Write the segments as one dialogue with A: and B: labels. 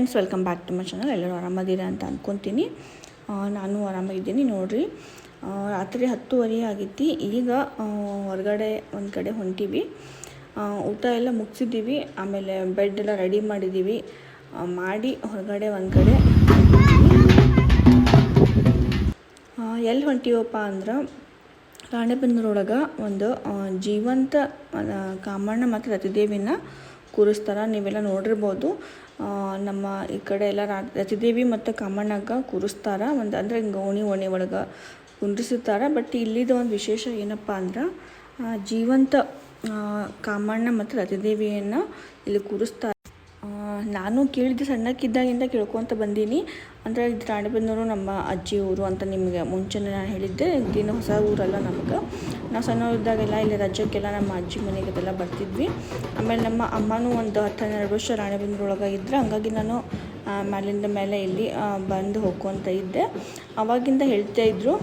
A: Friends, welcome back to my channel. ಎಲ್ಲರೂ ಆರಾಮದಿರ ಅಂತ ಅಂದ್ಕೊತೀನಿ ನಾನು ಆರಾಮಾಗಿದ್ದೀನಿ, ನೋಡಿರಿ. ರಾತ್ರಿ ಹತ್ತುವರೆ ಆಗಿತ್ತು. ಈಗ ಹೊರಗಡೆ, ಒಂದು ಕಡೆ ಹೊಂಟೀವಿ. ಊಟ ಎಲ್ಲ ಮುಗಿಸಿದ್ದೀವಿ. ಆಮೇಲೆ ಬೆಡ್ ಎಲ್ಲ ರೆಡಿ ಮಾಡಿದ್ದೀವಿ. ಮಾಡಿ ಹೊರಗಡೆ ಒಂದು ಕಡೆ ಎಲ್ಲಿ ಹೊಂಟೀವಪ್ಪ ಅಂದ್ರೆ, ರಾಣೆಬೆನ್ನೂರೊಳಗೆ ಒಂದು ಜೀವಂತ ಕಾಮಣ್ಣ ಮತ್ತು ರತಿದೇವಿನ ಕೂರಿಸ್ತಾರೆ ನೀವೆಲ್ಲ ನೋಡಿರ್ಬೋದು. ನಮ್ಮ ಈ ಕಡೆ ಎಲ್ಲ ರತಿದೇವಿ ಮತ್ತು ಕಾಮಣ್ಣಗ ಕೂರಿಸ್ತಾರೆ. ಒಂದು ಅಂದರೆ ಹಿಂಗೆ ಓಣಿ ಓಣಿ ಒಳಗೆ ಕುಂಡ್ರಿಸುತ್ತಾರೆ ಬಟ್ ಇಲ್ಲಿದು ಒಂದು ವಿಶೇಷ ಏನಪ್ಪ ಅಂದ್ರೆ ಜೀವಂತ ಕಾಮಣ್ಣ ಮತ್ತು ರತಿದೇವಿಯನ್ನು ಇಲ್ಲಿ ಕೂರಿಸ್ತಾರೆ ನಾನು ಕೇಳಿದ್ದು ಸಣ್ಣಕ್ಕಿದ್ದಾಗಿಂದ ಕೇಳ್ಕೊತ ಬಂದೀನಿ. ಅಂದರೆ ಇದು ರಾಣಿಬೆನ್ನೂರು ನಮ್ಮ ಅಜ್ಜಿ ಊರು ಅಂತ ನಿಮಗೆ ಮುಂಚೆನೇ ನಾನು ಹೇಳಿದ್ದೆ. ಇದೇನು ಹೊಸ ಊರಲ್ಲ ನಮಗೆ. ನಾವು ಸಣ್ಣವರಿದ್ದಾಗೆಲ್ಲ ಇಲ್ಲಿ ರಜಕ್ಕೆಲ್ಲ ನಮ್ಮ ಅಜ್ಜಿ ಮನೆಗೆ ಅದೆಲ್ಲ ಬರ್ತಿದ್ವಿ. ಆಮೇಲೆ ನಮ್ಮ ಅಮ್ಮನೂ ಒಂದು ಹತ್ತು ಹನ್ನೆರಡು ವರ್ಷ ರಾಣಿಬೆನ್ನೂರೊಳಗೆ ಇದ್ದರೆ ಹಂಗಾಗಿ ನಾನು ಮೇಲಿಂದ ಮೇಲೆ ಇಲ್ಲಿ ಬಂದು ಹೋಗ್ಕೊತ ಇದ್ದೆ. ಅವಾಗಿಂದ ಹೇಳ್ತಾ ಇದ್ದರು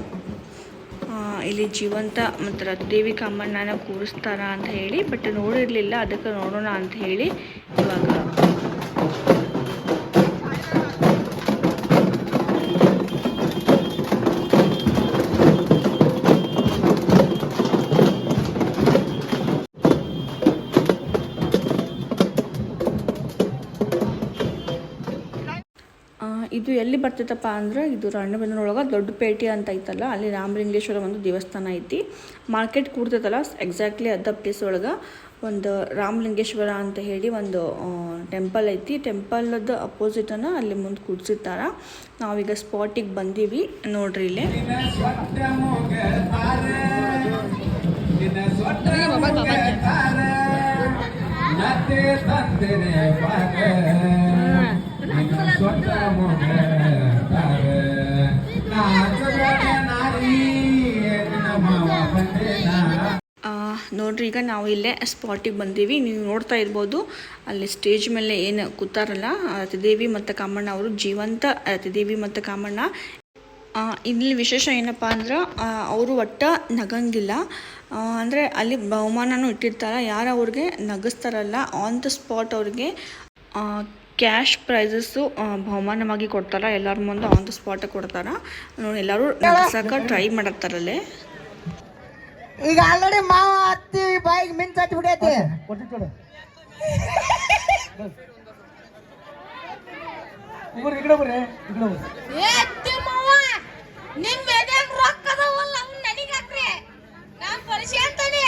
A: ಇಲ್ಲಿ ಜೀವಂತ ಮತ್ತು ದೇವಿ ಕಾಮಣ್ಣನ ಕೂರಿಸ್ತಾರ ಅಂತ ಹೇಳಿ, ಬಟ್ ನೋಡಿರಲಿಲ್ಲ. ಅದಕ್ಕೆ ನೋಡೋಣ ಅಂತ ಹೇಳಿ ಇವಾಗ ಇದು ಎಲ್ಲಿ ಬರ್ತೈತಪ್ಪ ಅಂದ್ರೆ ಇದು ರಾಣೆಬೆನ್ನೂರೊಳಗೆ ದೊಡ್ಡ ಪೇಟೆ ಅಂತ ಐತಲ್ಲ, ಅಲ್ಲಿ ರಾಮಲಿಂಗೇಶ್ವರ ಒಂದು ದೇವಸ್ಥಾನ ಐತಿ. ಮಾರ್ಕೆಟ್ ಕೂಡ್ತೈತಲ್ಲ ಎಕ್ಸಾಕ್ಟ್ಲಿ ಅದ ಪ್ಲೇಸ್ ಒಳಗೆ. ಒಂದು ರಾಮಲಿಂಗೇಶ್ವರ ಅಂತ ಹೇಳಿ ಒಂದು ಟೆಂಪಲ್ ಐತಿ. ಟೆಂಪಲ್ದ ಅಪೋಸಿಟನ್ನು ಅಲ್ಲಿ ಮುಂದೆ ಕೂಡ್ಸಿರ್ತಾರ. ನಾವೀಗ ಸ್ಪಾಟಿಗೆ ಬಂದೀವಿ. ನೋಡ್ರಿ ಇಲ್ಲಿ. ಈಗ ನಾವು ಇಲ್ಲೇ ಸ್ಪಾಟಿಗೆ ಬಂದೀವಿ. ನೀವು ನೋಡ್ತಾ ಇರ್ಬೋದು, ಅಲ್ಲಿ ಸ್ಟೇಜ್ ಮೇಲೆ ಏನು ಕೂತಾರಲ್ಲ ರತಿದೇವಿ ಮತ್ತು ಕಾಮಣ್ಣ ಅವರು ಜೀವಂತ ರತಿದೇವಿ ಮತ್ತು ಕಾಮಣ್ಣ. ಇಲ್ಲಿ ವಿಶೇಷ ಏನಪ್ಪ ಅಂದ್ರೆ ಅವರು ಒಟ್ಟ ನಗಂಗಿಲ್ಲ. ಅಂದರೆ ಅಲ್ಲಿ ಬಹುಮಾನನೂ ಇಟ್ಟಿರ್ತಾರೆ. ಯಾರು ಅವ್ರಿಗೆ ನಗಿಸ್ತಾರಲ್ಲ ಆನ್ ದ ಸ್ಪಾಟ್ ಅವ್ರಿಗೆ ಕ್ಯಾಶ್ ಪ್ರೈಸಸ್ಸು ಬಹುಮಾನವಾಗಿ ಕೊಡ್ತಾರೆ. ಎಲ್ಲರ ಮುಂದೆ ಆನ್ ದ ಸ್ಪಾಟ್ ಕೊಡ್ತಾರೆ. ನೋಡಿ, ಎಲ್ಲರೂ ನಗಿಸಕ್ಕೆ ಟ್ರೈ ಮಾಡತ್ತಾರಲ್ಲೇ.
B: ಈಗ ಆಲ್ರೆಡಿ ಮಾವ ಹತ್ತಿ ಬಾಯಿಗೆ ಮಿಂಚ್ ಹಚ್ಚಿ ಬಿಡೈತಿ
C: ಏ ತಿಮ್ಮವ್ವ, ನಿಮ್ ಎದೆಗ್ ರೊಕ್ಕ ಅದಾವಲ್ಲ, ಅವ್ನ್ ನನಗ್ ಹಾಕ್ರಿ. ನಾನ್ ಪರಿಚಯ ಅಂತಾನೆ.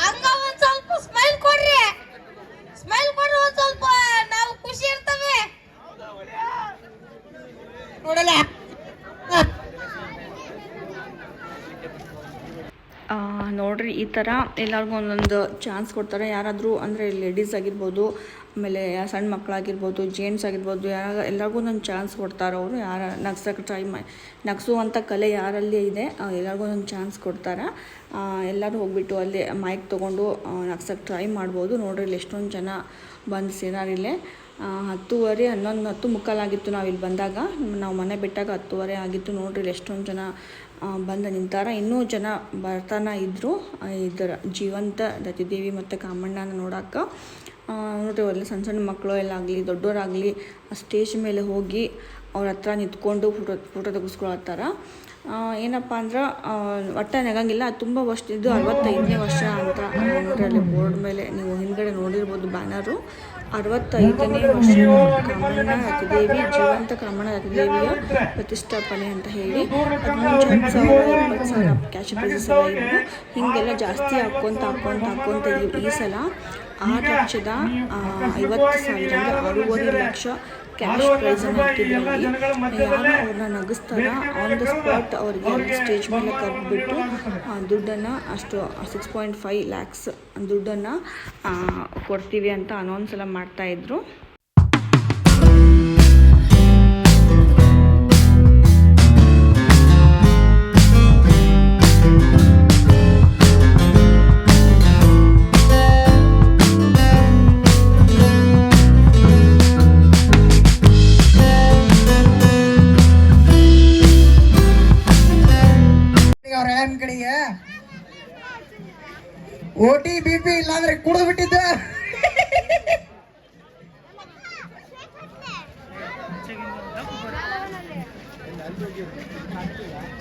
C: ಹಂಗ ಒಂದ್ ಸ್ವಲ್ಪ ಸ್ಮೈಲ್ ಕೊಡ್ರಿ. ಸ್ಮೈಲ್ ಕೊಡ್ರಿ ಒಂದ್ ಸ್ವಲ್ಪ ನಾವು ಖುಷಿ ಇರ್ತವೆ.
B: ನೋಡಲ್ಲ
A: ಆ, ನೋಡ್ರಿ, ಈ ಥರ ಎಲ್ಲರಿಗೂ ಒಂದೊಂದು ಚಾನ್ಸ್ ಕೊಡ್ತಾರೆ. ಯಾರಾದರೂ ಅಂದರೆ ಲೇಡೀಸ್ ಆಗಿರ್ಬೋದು, ಆಮೇಲೆ ಸಣ್ಣ ಮಕ್ಕಳಾಗಿರ್ಬೋದು ಜೇಂಟ್ಸ್ ಆಗಿರ್ಬೋದು ಯಾರ ಎಲ್ಲರಿಗೂ ಒಂದೊಂದು ಚಾನ್ಸ್ ಕೊಡ್ತಾರೆ ಅವರು. ಯಾರ ನಗ್ಸಕ್ಕೆ ಟ್ರೈ ಮಾ ನಗ್ಸುವಂಥ ಕಲೆ ಯಾರಲ್ಲಿ ಇದೆ ಎಲ್ಲರಿಗೂ ಒಂದೊಂದು ಚಾನ್ಸ್ ಕೊಡ್ತಾರೆ. ಎಲ್ಲರೂ ಹೋಗ್ಬಿಟ್ಟು ಅಲ್ಲಿ ಮೈಕ್ ತೊಗೊಂಡು ನಗ್ಸಕ್ಕೆ ಟ್ರೈ ಮಾಡ್ಬೋದು. ನೋಡ್ರಿ, ಇಲ್ಲಿ ಎಷ್ಟೊಂದು ಜನ ಬಂದು ಸೇರಾರಿಲ್ಲೇ ಹತ್ತುವರೆ, ಹನ್ನೊಂದು, ಹತ್ತು ಮುಕ್ಕಾಲಾಗಿತ್ತು ನಾವು ಇಲ್ಲಿ ಬಂದಾಗ. ನಾವು ಮನೆ ಬಿಟ್ಟಾಗ ಹತ್ತುವರೆ ಆಗಿತ್ತು. ನೋಡ್ರಿ ಎಷ್ಟೊಂದು ಜನ ಬಂದು ನಿಂತಾರ. ಇನ್ನೂ ಜನ ಬರ್ತಾನ ಇದ್ದರು ಇದರ ಜೀವಂತ ದತ್ತಿದೇವಿ ಮತ್ತು ಕಾಮಣ್ಣನ ನೋಡಕ್ಕೆ ನೋಡ್ರಿ ಎಲ್ಲ ಸಣ್ಣ ಸಣ್ಣ ಮಕ್ಕಳು ಎಲ್ಲ ಆಗಲಿ ದೊಡ್ಡವರಾಗಲಿ ಸ್ಟೇಜ್ ಮೇಲೆ ಹೋಗಿ ಅವ್ರ ಹತ್ರ ನಿಂತ್ಕೊಂಡು ಫೋಟೋ ಫೋಟೋ ತೆಗೆಸ್ಕೊಳತ್ತಾರ. ಏನಪ್ಪ ಅಂದ್ರೆ ಒಟ್ಟ ನೆಗಂಗಿಲ್ಲ. ತುಂಬ ವರ್ಷ, ಇದು ಅರವತ್ತೈದನೇ ವರ್ಷ ಅಂತ ಅಲ್ಲಿ ಬೋರ್ಡ್ ಮೇಲೆ ನೀವು ಹಿಂದ್ಗಡೆ ನೋಡಿರ್ಬೋದು ಬ್ಯಾನರು. ಅರವತ್ತೈದನೇ ವರ್ಷ ಕಾಮಣ್ಣ ರತಿದೇವಿ ಜೀವಂತ ಕಾಮಣ್ಣ ರತಿದೇವಿಯ ಪ್ರತಿಷ್ಠಾಪನೆ ಅಂತ ಹೇಳಿ ಸಾವಿರ ಕ್ಯಾಶ್ ಪ್ರೈಸಸ್ ಎಲ್ಲ ಇದ್ದು ಹೀಗೆಲ್ಲ ಜಾಸ್ತಿ ಹಾಕ್ಕೊಂತ ಹಾಕ್ಕೊಂತ ಹಾಕ್ಕೊಂತ ಈ- ಸಲ ಆರು ಲಕ್ಷದ ಐವತ್ತು ಸಾವಿರ ಆರೂವರೆ ಲಕ್ಷ ಕ್ಯಾಶ್ ಪ್ರೈಸನ್ನು ಇಟ್ಟಿದ್ದಾರೆ ಯಾರು ಅವ್ರನ್ನ ನಗಿಸ್ತಾರ. ಆನ್ ದ ಸ್ಪಾಟ್ ಅವ್ರಿಗೆ ಅಲ್ಲಿ ಸ್ಟೇಜ್ ಮೇಲೆ ಕರೆದ್ಬಿಟ್ಟು ದುಡ್ಡನ್ನು ಅಷ್ಟು ಸಿಕ್ಸ್ ಪಾಯಿಂಟ್ ಫೈವ್ ಲ್ಯಾಕ್ಸ್ ದುಡ್ಡನ್ನು ಕೊಡ್ತೀವಿ ಅಂತ ಅನೌನ್ಸ್ ಎಲ್ಲ ಮಾಡ್ತಾಯಿದ್ರು
B: ಓಟಿ, ಬಿ ಪಿ ಇಲ್ಲಾಂದ್ರೆ ಕುಡಿದು ಬಿಟ್ಟಿದ್ದೆ.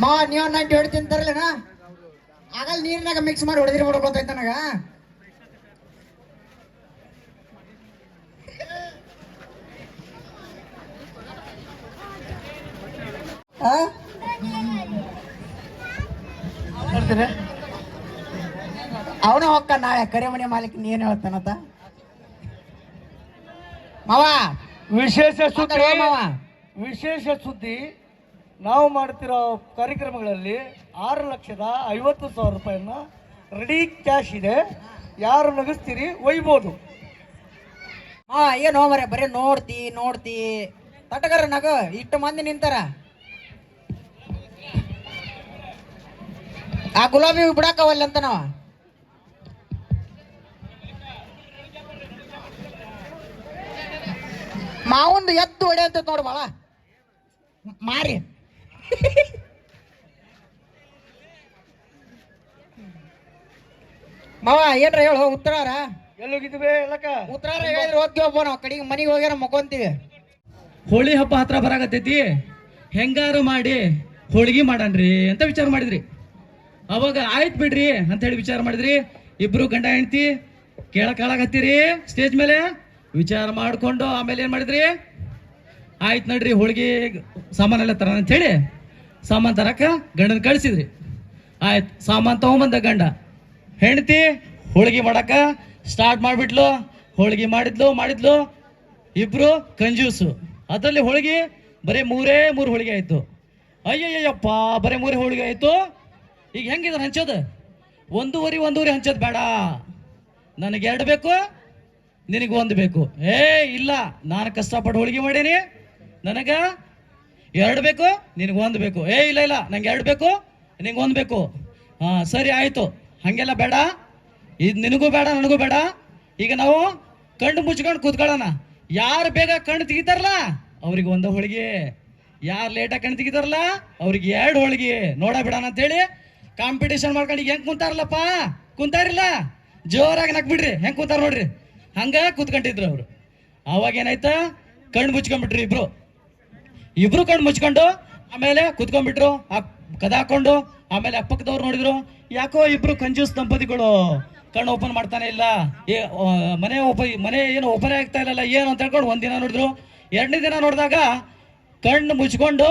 B: ಮಾ, ನೀವ್ ನೈಂಟಿ ಹೇಳ್ತೀನಿ ತರಲೇನಾ? ಆಗಲ್ಲ ನೀರಿನಾಗ ಮಿಕ್ಸ್ ಮಾಡಿ ಹೊಡೆದಿರ್ಬೋದು ಅಂತ ನನಗ. ನಾಳೆ ಕರೆಮಣಿ ಮಾಲೀಕ ನೀನ್ ಏನ್ ಹೇಳ್ತಾನತ್ತ ಮಾವ
D: ವಿಶೇಷ ಸುದ್ದಿ.
B: ಮಾತಾಡುವ ಮಾವ.
D: ವಿಶೇಷ ಸುದ್ದಿ. ನಾವು ಮಾಡ್ತಿರೋ ಕಾರ್ಯಕ್ರಮಗಳಲ್ಲಿ ಆರು ಲಕ್ಷದ ಐವತ್ತು ಸಾವಿರ ರೂಪಾಯಿನ ರೆಡಿ ಕ್ಯಾಶ್ ಇದೆ. ಯಾರು ನಗಿಸ್ತೀರಿ? ಒಯ್ಬೋದು.
B: ಹಾ ಏನು ಮರೆ ಬರೀ ನೋಡ್ತಿ ನೋಡ್ತಿ. ತಟಗರ ನಗ ಇಷ್ಟು ಮಂದಿ ನಿಂತಾರ. ಆ ಗುಲಾಬಿ ಹೂ ಬಿಡಾಕವಲ್ಲ ಅಂತ ನಾವ. ಮಾವಂದು ಎದ್ದು ಹೊಡೆಯಂತ ನೋಡು ಬಾಳ. ಮಾರಿ. ಮಾವ ಏನ್ರ ಹೇಳು ಉತ್ತರಾರ?
D: ಎಲ್ಲೋಗಿದ್ವಿ ಎಲ್ಲಕ್ಕ
B: ಉತ್ತರಾರ ಹೇಳಿದ್ರೆ ಹೋಗ್ತೀವಪ್ಪ ನಾವು ಕಡೆಗೆ ಮನೆಗೆ ಹೋಗ್ಯಾರ ಮಕ್ಕೊಂತೀವಿ.
E: ಹೋಳಿ ಹಬ್ಬ ಹತ್ರ ಬರಾಕತ್ತೈತಿ. ಹೆಂಗಾರು ಮಾಡಿ ಹೋಳಿಗೆ ಮಾಡಣ್ರಿ ಅಂತ ವಿಚಾರ ಮಾಡಿದ್ರಿ. ಅವಾಗ ಆಯ್ತು ಬಿಡ್ರಿ ಅಂತ ಹೇಳಿ ವಿಚಾರ ಮಾಡಿದ್ರಿ. ಇಬ್ರು ಗಂಡ ಹೆಂಡ್ತಿ ಕೇಳಕ್ ಹೇಳಕತ್ತೀರಿ ಸ್ಟೇಜ್ ಮೇಲೆ? ವಿಚಾರ ಮಾಡಿಕೊಂಡು ಆಮೇಲೆ ಏನು ಮಾಡಿದ್ರಿ? ಆಯ್ತು ನಡ್ರಿ, ಹೋಳಿಗೆ ಸಾಮಾನೆಲ್ಲ ತರ ಅಂತ ಹೇಳಿ ಸಾಮಾನ್ ತರಕ ಗಂಡನ ಕಳಿಸಿದ್ರಿ. ಆಯ್ತು, ಸಾಮಾನು ತಗೊಂಬಂದ ಗಂಡ. ಹೆಂಡತಿ, ಹೋಳಿಗೆ ಮಾಡಕ ಸ್ಟಾರ್ಟ್ ಮಾಡಿಬಿಟ್ಲು, ಹೋಳಿಗೆ ಮಾಡಿದ್ಲು ಮಾಡಿದ್ಲು. ಇಬ್ರು ಕಂಜೂಸು. ಅದರಲ್ಲಿ ಹೋಳಿಗೆ ಬರೀ ಮೂರೇ ಮೂರು ಹೋಳಿಗೆ ಆಯಿತು. ಅಯ್ಯಯ್ಯಪ್ಪ, ಬರೀ ಮೂರೇ ಹೋಳಿಗೆ ಆಯಿತು. ಈಗ ಹೆಂಗಿದ್ರೆ ಹಂಚೋದು? ಒಂದೂವರೆ ಒಂದೂವರೆ ಹಂಚೋದು ಬೇಡ. ನನಗೆ ಎರಡು ಬೇಕು ನಿನಗೆ ಒಂದು ಬೇಕು. ಏ, ಇಲ್ಲ, ನಾನು ಕಷ್ಟಪಟ್ಟು ಹೋಳಿಗೆ ಮಾಡೇನಿ. ನನಗ ಎರಡು ಬೇಕು, ನಿನಗೆ ಒಂದು ಬೇಕು. ಏ, ಇಲ್ಲ ಇಲ್ಲ, ನಂಗೆ ಎರಡು ಬೇಕು, ನಿನಗೆ ಒಂದು ಬೇಕು. ಹಾಂ, ಸರಿ, ಆಯಿತು. ಹಾಗೆಲ್ಲ ಬೇಡ. ಇದು ನಿನಗೂ ಬೇಡ, ನನಗೂ ಬೇಡ. ಈಗ ನಾವು ಕಣ್ಣು ಮುಚ್ಕೊಂಡು ಕೂತ್ಕೊಳ್ಳೋಣ. ಯಾರು ಬೇಗ ಕಣ್ಣು ತೆಗಿತಾರಲ್ಲ, ಅವ್ರಿಗೆ ಒಂದು ಹೋಳಿಗೆ. ಯಾರು ಲೇಟಾಗಿ ಕಣ್ಣು ತೆಗಿತಾರಲ್ಲ, ಅವ್ರಿಗೆ ಎರಡು ಹೋಳಿಗೆ. ನೋಡ ಬಿಡೋಣ ಅಂತೇಳಿ ಕಾಂಪಿಟೇಷನ್ ಮಾಡ್ಕೊಂಡು ಈಗ ಹೆಂಗೆ ಕುಂತಾರಲ್ಲಪ್ಪ? ಕುಂತಾರಿಲ್ಲ? ಜೋರಾಗಿ ನಕ್ ಬಿಡ್ರಿ ಹೆಂಗೆ ಕುಂತಾರ ನೋಡ್ರಿ. ಹಂಗ ಕೂತ್ಕೊಂಡಿದ್ರು ಅವರು. ಅವಾಗ ಏನಾಯ್ತಾ? ಕಣ್ಣು ಮುಚ್ಕೊಂಡ್ಬಿಟ್ರಿ ಇಬ್ರು. ಇಬ್ರು ಕಣ್ಣು ಮುಚ್ಕೊಂಡು ಆಮೇಲೆ ಕುತ್ಕೊಂಡ್ಬಿಟ್ರು. ಆ ಕದ ಹಾಕೊಂಡು ಆಮೇಲೆ ಅಪ್ಪಕ್ಕದವ್ರು ನೋಡಿದ್ರು. ಯಾಕೋ ಇಬ್ರು ಕಂಜೂಸ್ ದಂಪತಿಗಳು ಕಣ್ಣು ಓಪನ್ ಮಾಡ್ತಾನೆ ಇಲ್ಲ. ಏ ಮನೆ ಓಪ ಮನೆ ಏನು ಓಪನ್ ಆಗ್ತಾ ಇಲ್ಲಲ್ಲ, ಏನು ಅಂತ ಹೇಳ್ಕೊಂಡು ಒಂದಿನ ನೋಡಿದ್ರು. ಎರಡನೇ ದಿನ ನೋಡಿದಾಗ ಕಣ್ಣು ಮುಚ್ಕೊಂಡು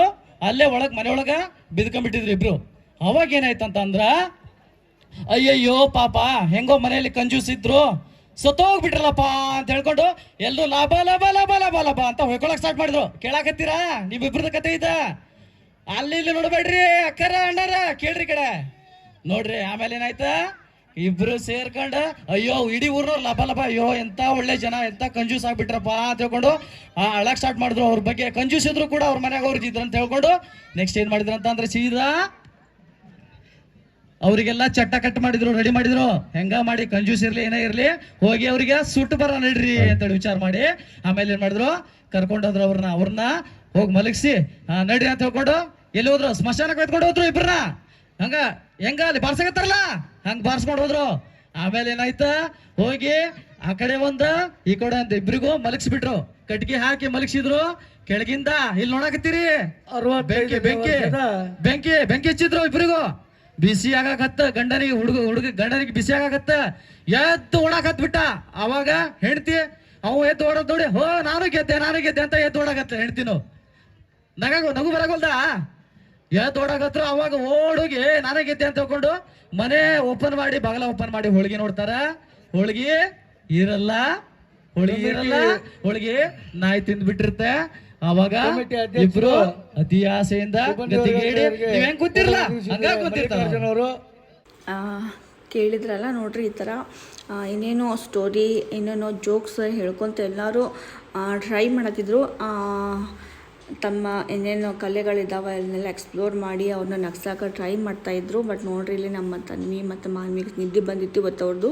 E: ಅಲ್ಲೇ ಒಳಗೆ, ಮನೆ ಒಳಗೆ ಬಿದ್ಕೊಂಡ್ಬಿಟ್ಟಿದ್ರು ಇಬ್ರು. ಅವಾಗ ಏನಾಯ್ತಂತ ಅಂದ್ರ ಅಯ್ಯಯ್ಯೋ ಪಾಪ, ಹೆಂಗೋ ಮನೆಯಲ್ಲಿ ಕಂಜೂಸ್ ಇದ್ರು. ಸತ್ತೋಗ್ಬಿಟ್ರಲ್ಲಪ್ಪ ಅಂತ ಹೇಳ್ಕೊಂಡು ಎಲ್ಲರೂ ಲಾಭ ಲಾಭ ಲಾಭ ಲಾಭ ಲಾಭ ಅಂತ ಹೊಯ್ಕೊಳಕ್ ಸ್ಟಾರ್ಟ್ ಮಾಡಿದ್ರು. ಕೇಳಾಕತ್ತೀರಾ? ನಿಮ್ಮಿಬ್ರದ ಕತೆ ಇದ? ಅಲ್ಲಿ ಇಲ್ಲಿ ನೋಡ್ಬೇಡ್ರಿ, ಅಕ್ಕರ, ಅಣ್ಣಾರ, ಕೇಳ್ರಿ ಕಡೆ. ನೋಡ್ರಿ, ಆಮೇಲೆ ಏನಾಯ್ತ? ಇಬ್ರು ಸೇರ್ಕೊಂಡ, ಅಯ್ಯೋ, ಇಡೀ ಊರ್ನವ್ರು ಲಭ ಅಯ್ಯೋ, ಎಂತ ಒಳ್ಳೆ ಜನ, ಎಂತ ಕಂಜೂಸ್ ಆಗ್ಬಿಟ್ರಪ್ಪ ಅಂತ ಹೇಳ್ಕೊಂಡು, ಆ, ಅಳಕ್ ಸ್ಟಾರ್ಟ್ ಮಾಡಿದ್ರು. ಅವ್ರ ಬಗ್ಗೆ ಕಂಜೂಸ್ ಇದ್ರು ಕೂಡ ಅವ್ರ ಮನೆಯಾಗ ಅವ್ರು ಇದ್ರು ಅಂತ ಹೇಳ್ಕೊಂಡು ನೆಕ್ಸ್ಟ್ ಏನ್ ಮಾಡಿದ್ರು ಅಂತ ಅಂದ್ರೆ ಸೀದಾ ಅವರಿಗೆಲ್ಲ ಚಟ್ಟ ಕಟ್ ಮಾಡಿದ್ರು ರೆಡಿ ಮಾಡಿದ್ರು. ಹೆಂಗ ಮಾಡಿ ಕಂಜೂಸ್ ಇರ್ಲಿ ಏನೇ ಇರ್ಲಿ ಹೋಗಿ ಅವ್ರಿಗೆ ಸುಟ್ಟು ಬರ ನಡ್ರಿ ಅಂತೇಳಿ ವಿಚಾರ ಮಾಡಿ. ಆಮೇಲೆ ಏನ್ ಮಾಡಿದ್ರು? ಕರ್ಕೊಂಡು ಹೋದ್ರು ಅವ್ರನ್ನ ಅವ್ರನ್ನ ಹೋಗಿ ಮಲಗಿಸಿ. ನಡ್ರಿ ಅಂತ ಹೇಳ್ಕೊಂಡು ಎಲ್ಲಿ ಹೋದ್ರು? ಸ್ಮಶಾನಕ್ಕೆ ಎತ್ಕೊಂಡು ಹೋದ್ರು ಇಬ್ರನ್ನ. ಹಂಗ ಹೆಂಗ ಅಲ್ಲಿ ಬಾರ್ಸಕತ್ತಾರಲ್ಲ? ಹಂಗ ಬಾರ್ಸ್ಕೊಂಡು ಹೋದ್ರು. ಆಮೇಲೆ ಏನಾಯ್ತ? ಹೋಗಿ ಆ ಕಡೆ ಒಂದ ಈ ಕಡೆ ಅಂತ ಇಬ್ರಿಗೂ ಮಲಗಿಸ್ಬಿಟ್ರು. ಕಟ್ಗೆ ಹಾಕಿ ಮಲಗಿಸಿದ್ರು. ಕೆಳಗಿಂದ ಇಲ್ಲಿ ನೋಡಕತ್ತೀರಿ. ಬೆಂಕಿ ಬೆಂಕಿ ಬೆಂಕಿ ಬೆಂಕಿ ಹಚ್ಚಿದ್ರು ಇಬ್ರಿಗೂ. ಬಿಸಿ ಆಗಾಕತ್ತ ಗಂಡನಿಗೆ ಹುಡುಗ ಹುಡುಗ ಗಂಡನಿಗೆ ಬಿಸಿ ಆಗಾಕತ್ತ ಎದ್ದು ಓಡಾಕತ್ ಬಿಟ್ಟ. ಅವಾಗ ಹೆಂಡ್ತಿ ಅವ ಎದ್ದು ಓಡೋದ್ ನೋಡಿ ಹೋ ನಾನು ಗೆದ್ದೆ ನಾನು ಗೆದ್ದೆ ಅಂತ ಎದ್ದು ಓಡಾಕತ್ತ ಹೆಂಡ್ತಿನು. ನಗ ನಗು ಬರಗೋಲ್ದ? ಎದ್ದು ಓಡಾಕತ್ರ ಅವಾಗ ಓಡೋಗಿ ನಾನೇ ಗೆದ್ದೆ ಅಂತ ತಗೊಂಡು ಮನೆ ಓಪನ್ ಮಾಡಿ ಬಗಲ ಓಪನ್ ಮಾಡಿ ಹೋಳಿಗೆ ನೋಡ್ತಾರ. ಹೋಳಿಗೆ ಇರಲ್ಲ ಹೋಳಿಗೆ ಇರಲ್ಲ ಹೋಳಿಗೆ ನಾಯಿ ತಿಂದ್ಬಿಟ್ಟಿರುತ್ತೆ. ಅವಾಗ ಇಬ್ರು ಅತಿ ಆಸೆಯಿಂದ ಗತಿಗೇಡಿ ನೀವ್ ಹೆಂಗ್ ಕೂತಿರ್ಲ ಹಂಗ ಕೂತಿರ್ತಾರ
D: ಅವರು.
A: ಆ, ಕೇಳಿದ್ರಲ್ಲ ನೋಡ್ರಿ ಈ ಥರ ಏನೇನೋ ಇನ್ನೇನೋ ಸ್ಟೋರಿ ಇನ್ನೇನೋ ಜೋಕ್ಸ್ ಹೇಳ್ಕೊಂತ ಎಲ್ಲರೂ ಟ್ರೈ ಮಾಡತ್ತಿದ್ರು. ಆ, ತಮ್ಮ ಏನೇನು ಕಲೆಗಳಿದ್ದಾವೆ ಅದನ್ನೆಲ್ಲ ಎಕ್ಸ್ಪ್ಲೋರ್ ಮಾಡಿ ಅವ್ರನ್ನ ನಗ್ಸಾಕ ಟ್ರೈ ಮಾಡ್ತಾಯಿದ್ರು ಬಟ್ ನೋಡ್ರಿ ಇಲ್ಲಿ ನಮ್ಮ ತನ್ವಿ ಮತ್ತು ಮಾನ್ವಿಗೆ ನಿದ್ದೆ ಬಂದಿತ್ತು ಇವತ್ತು ಅವ್ರದ್ದು